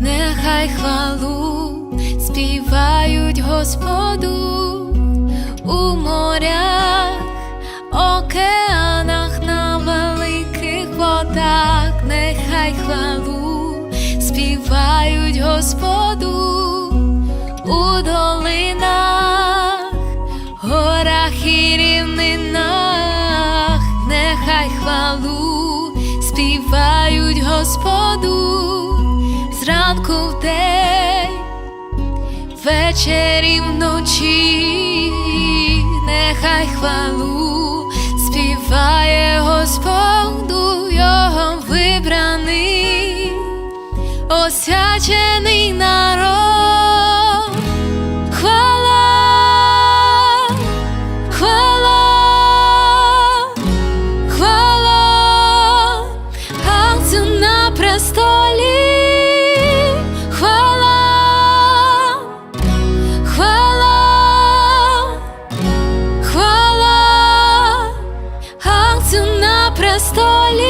Нехай хвалу співають Господу у морях, океанах на великих водах, нехай хвалу співають Господу у долинах, горах і рівнинах, нехай хвалу співають Господу зранку в день, ввечері вночі, нехай хвалу співає Господу його вибраний, освячений народ. На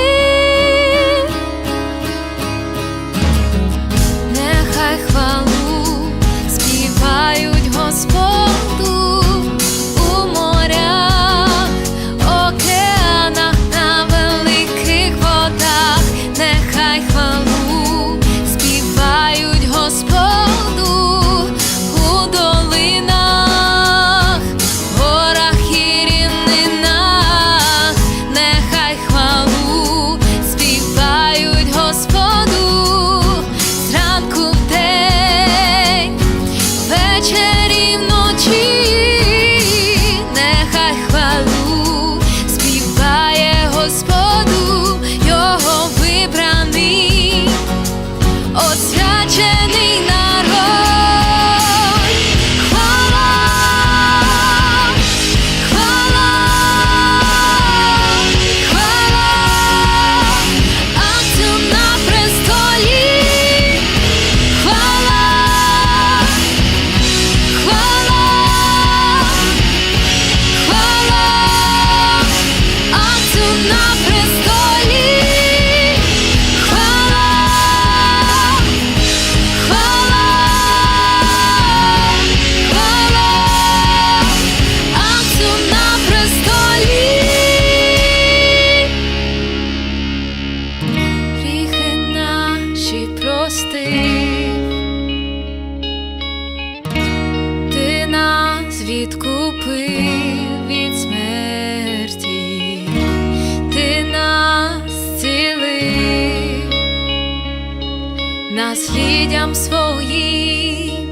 насліддям своїм,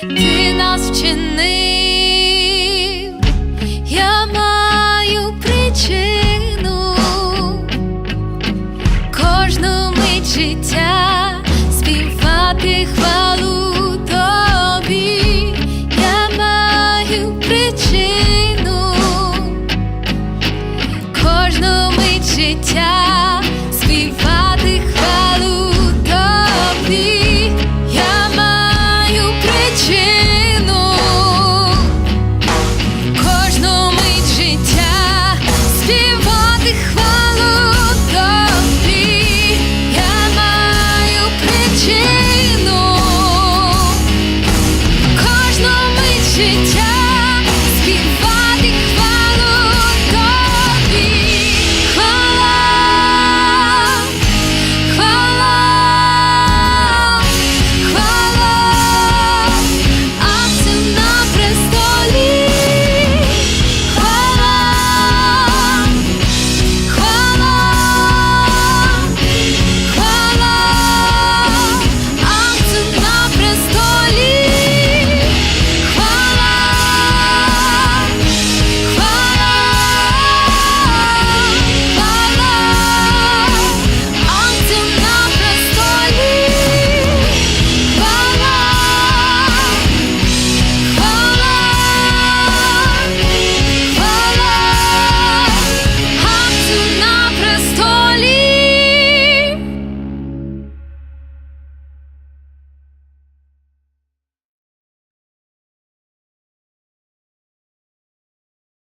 ти нас вчинив, я маю причину, кожну мить життя співати хвалу тобі, я маю причину, кожну мить.